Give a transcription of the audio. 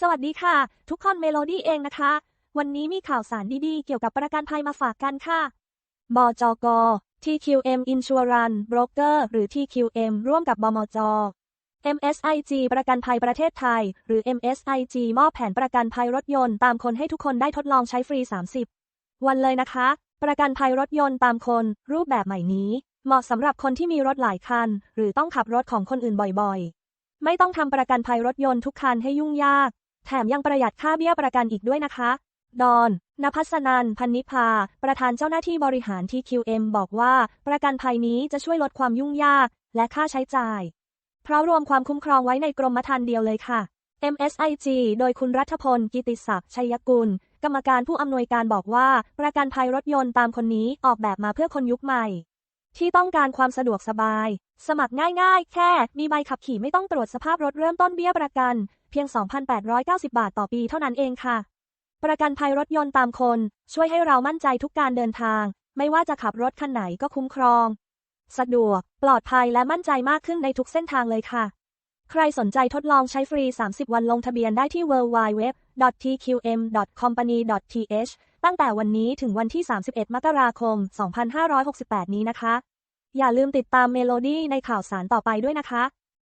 สวัสดีค่ะ ทุกคนเมโลดี้เองนะคะ วันนี้มีข่าวสารดีๆ เกี่ยวกับประกันภัยมาฝากกันค่ะ บจก TQM Insurance Broker หรือ TQM ร่วมกับบมจ MSIG ประกันภัยประเทศไทย หรือ MSIG มอบแผนประกันภัยรถยนต์ตามคนให้ทุกคนได้ทดลองใช้ฟรี 30 วันเลยนะคะ ประกันภัยรถยนต์ตามคน รูปแบบใหม่นี้ เหมาะสำหรับคนที่มีรถหลายคัน หรือต้องขับรถของคนอื่นบ่อยๆ ไม่ต้องทำประกันภัยรถยนต์ทุกคันให้ยุ่งยาก แถมยังประหยัดค่าเบี้ยประกันอีกด้วยนะคะ ดอน นภัสนัน พันนิพา ประธานเจ้าหน้าที่บริหารที่ QM บอกว่า ประกันภัยนี้จะช่วยลดความยุ่งยาก และค่าใช้จ่าย เพราะรวมความคุ้มครองไว้ในกรมธรรม์เดียวเลยค่ะ MSIG โดยคุณรัฐพล กิติศักดิ์ชัยกุล กรรมการผู้อำนวยการบอกว่า ประกันภัยรถยนต์ตามคนนี้ออกแบบมาเพื่อคนยุคใหม่ ที่ต้องการความสะดวกสบาย สมัครง่ายๆ แค่ มีใบขับขี่ไม่ต้องตรวจสภาพรถเริ่มต้นเบี้ยประกัน พียง 2,890 บาทต่อปีเท่านั้นเองค่ะ ประกันภัยรถยนต์ตามคน ช่วยให้เรามั่นใจทุกการเดินทาง ไม่ว่าจะขับรถคันไหนก็คุ้มครอง สะดวก ปลอดภัยและมั่นใจมากขึ้นในทุกเส้นทางเลยค่ะ ใครสนใจทดลองใช้ฟรี 30 วันลงทะเบียนได้ที่ www.tqm.company.th ตั้งแต่วันนี้ถึงวันที่ 31 มกราคม 2568 นี้นะคะ อย่าลืมติดตามเมโลดี้ในข่าวสารต่อไปด้วยนะคะ